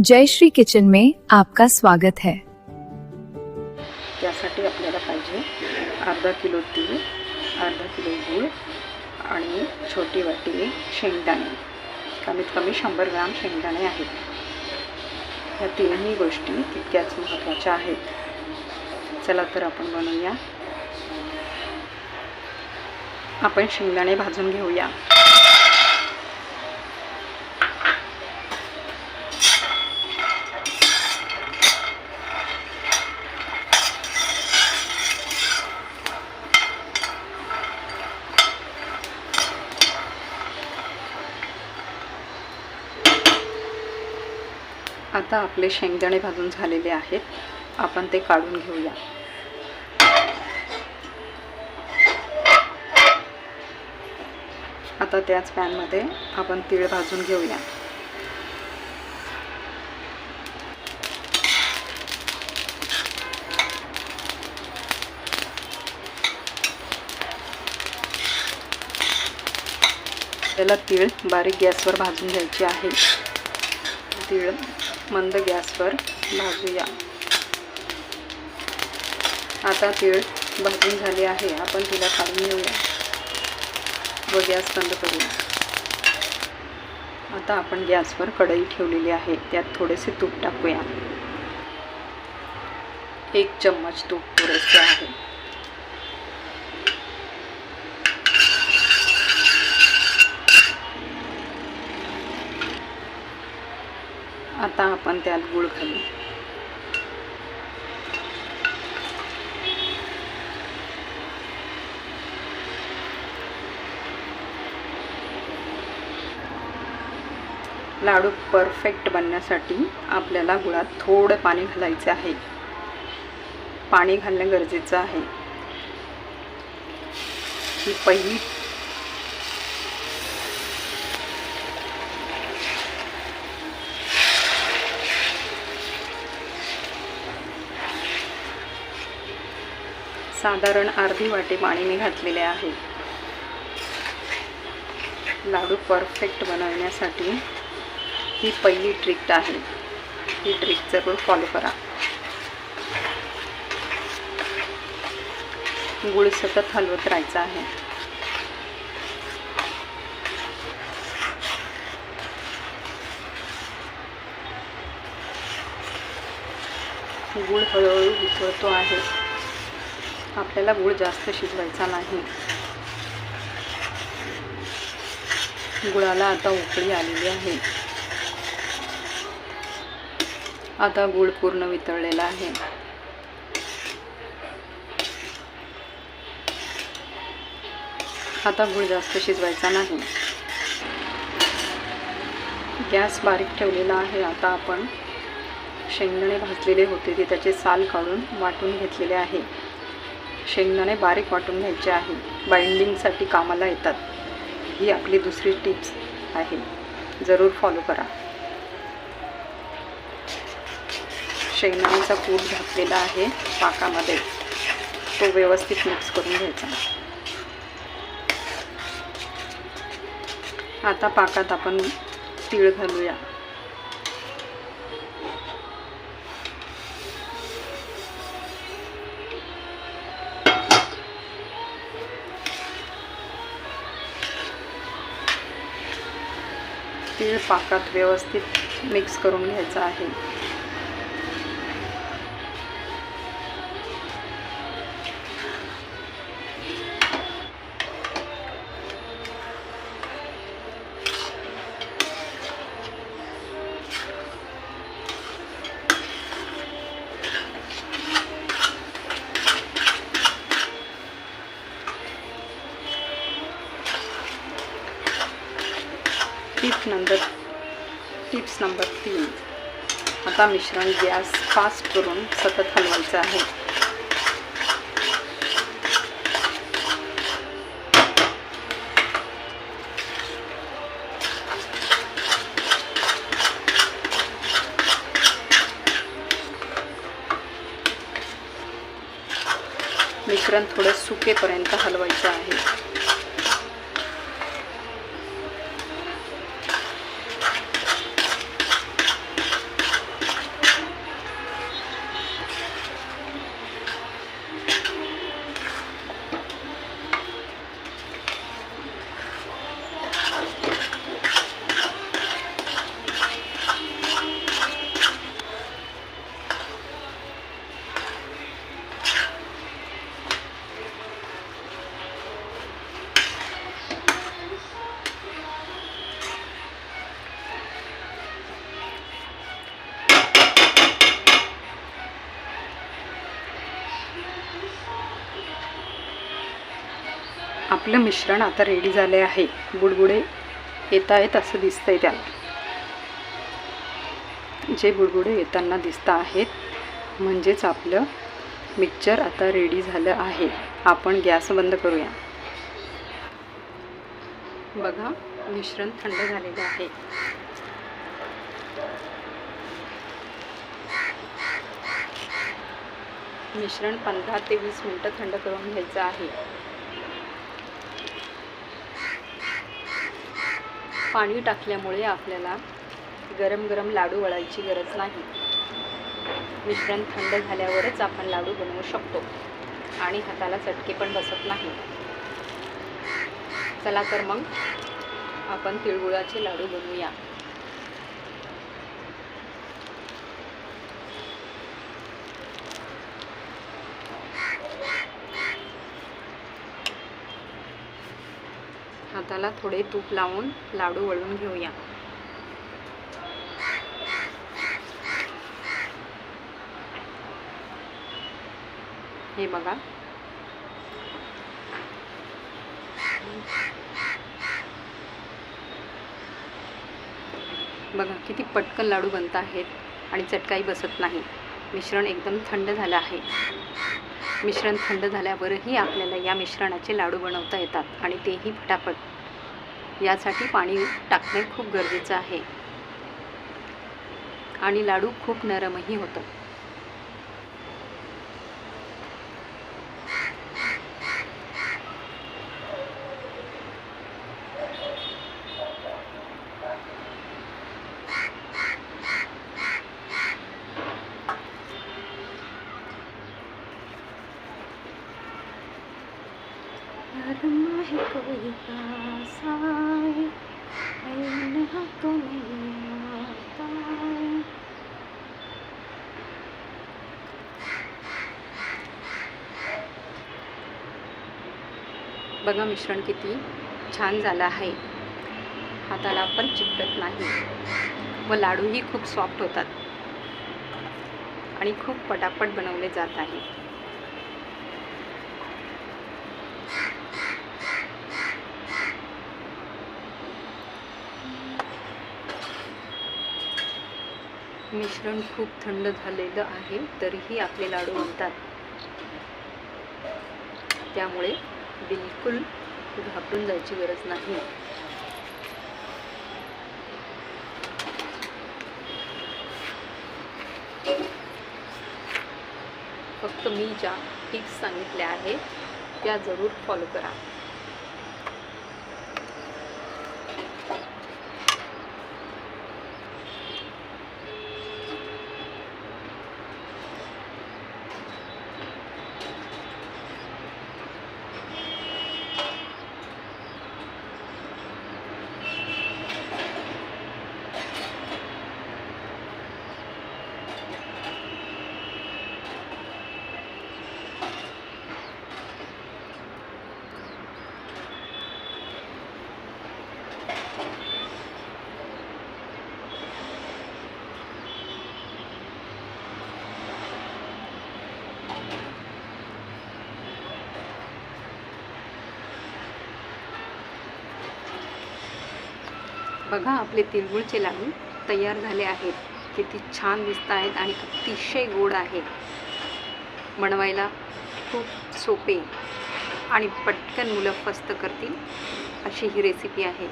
जय Shri kitchen में आपका स्वागत है। त्यासाठी आपल्याला पाहिजे अर्धा किलो तीळ अर्धा किलो गूळ आणि छोटी वाटी शेंगदाणे. कमीत कमी शंभर ग्राम शेंगदाणे आहेत. ह्या तीनही गोष्टी तितक्याच महत्त्वाच्या आहेत. चला तर आपण बनवूया. आपण शेंगदाणे भाजून घेऊया. आता आपले शेंगदाणे भाजून झालेले आहेत. आपण ते काढून घेऊया. आता त्याच पॅनमध्ये आपण तीळ भाजून घेऊया. त्याला तीळ बारीक गॅसवर भाजून घ्यायची आहे. तीळ मंद गॅसवर भाजूया. आता तीळ भाजून झाले आहे. आपण तिला काढून घेऊया. व गॅस बंद करूया. आता आपण गॅसवर कढई ठेवलेली आहे. त्यात थोडेसे तूप टाकूया. एक चम्मच तूप पुरेसे आहे. आता आपण त्यात गूळ घालू. लाडू परफेक्ट बनण्यासाठी आपल्याला गुळात थोडं पाणी घालायचं आहे. पाणी घालणं गरजेचं आहे. ही पहिली साधारण अर्धी वाटी पाणी मी घातलेले आहे. लाडू परफेक्ट बनवण्यासाठी ही पहिली ट्रिक आहे. ही ट्रिक जरूर फॉलो करा. गुळ सतत हलवत राहायचा आहे. गुळ हळूहळू वितळतो आहे. आपल्याला गूळ जास्त शिजवायचा नाही? गुळाला आता उकळी आलेली आहे. आता गूळ पूर्ण वितळलेला आहे. आता गूळ जास्त शिजवायचा नाही. गॅस बारीक ठेवलेला आहे. आता आपण शेंगदाणे भाजलेले होते ते त्याचे साल काढून वाटून घेतलेले आहे. शेंगदाणे बारीक वाटून घ्यायचे आहे. बाइंडिंगसाठी कामाला येतात. ही आपली दुसरी टिप्स आहे. जरूर फॉलो करा. शेंगदाण्याचा कूट घातलेला आहे पाकामध्ये. तो व्यवस्थित मिक्स करून घ्यायचा. आता पाकात आपण तीळ घालूया. तीळ पाकात व्यवस्थित मिक्स करून घ्यायचा आहे. टिप नंबर टिप्स नंबर तीन आता मिश्रण गॅस फास्ट करून सतत हलवायचं आहे. मिश्रण थोडं सुकेपर्यंत हलवायचं आहे. आपलं मिश्रण आता रेडी झाले आहे. बुडबुडे येत आहेत असं दिसतंय त्यात जे बुडबुडे येताना दिसत आहेत म्हणजेच आपलं मिक्सचर आता रेडी झालं आहे. आपण गॅस बंद करूया. बघा मिश्रण थंड झालेलं आहे. मिश्रण पंधरा ते वीस मिनटं थंड करून घ्यायचं आहे. पाणी टाकल्यामुळे आपल्याला गरम गरम लाडू वळायची गरज नाही. मिश्रण थंड झाल्यावरच आपण लाडू बनवू शकतो आणि हाताला चटके पण बसत नाही. चला तर मग आपण तिळगुळाचे लाडू बनवूया. हाताला थोडे तूप लावून लाडू वळून घेऊया. हे बघा. बघा किती पटकन लाडू बनत आहेत आणि चटकाही बसत नाही. मिश्रण एकदम थंड झालं आहे. मिश्रण थंड झाल्यावरही आपल्याला या मिश्रणाचे लाडू बनवता येतात आणि तेही फटाफट. यासाठी पाणी टाकणे खूप गरजेचं आहे. आणि लाडू खूप नरमही होतं नरम है कोई पास आए, इन हाथों में आता है. बघा मिश्रण किती छान झालं आहे. हाताला पण चिकटत नाही. व लाडूही खूप सॉफ्ट होतात. आणि खूप पटापट बनवले जात आहे. मिश्रण खूप थंड झालेलं आहे तरीही आपले लाडू बनतात. त्यामुळे बिलकुल घाबरून जायची गरज नाही. फक्त मी ज्या टिप्स सांगितल्या आहेत त्या जरूर फॉलो करा. बघा आपले तिळगुळचे लाडू तयार झाले आहेत. किती छान दिसत आहेत आणि अतिशय गोड आहेत बनवायला खूप सोपे आणि पटकन मुलं फस्त करतील अशी ही रेसिपी आहे.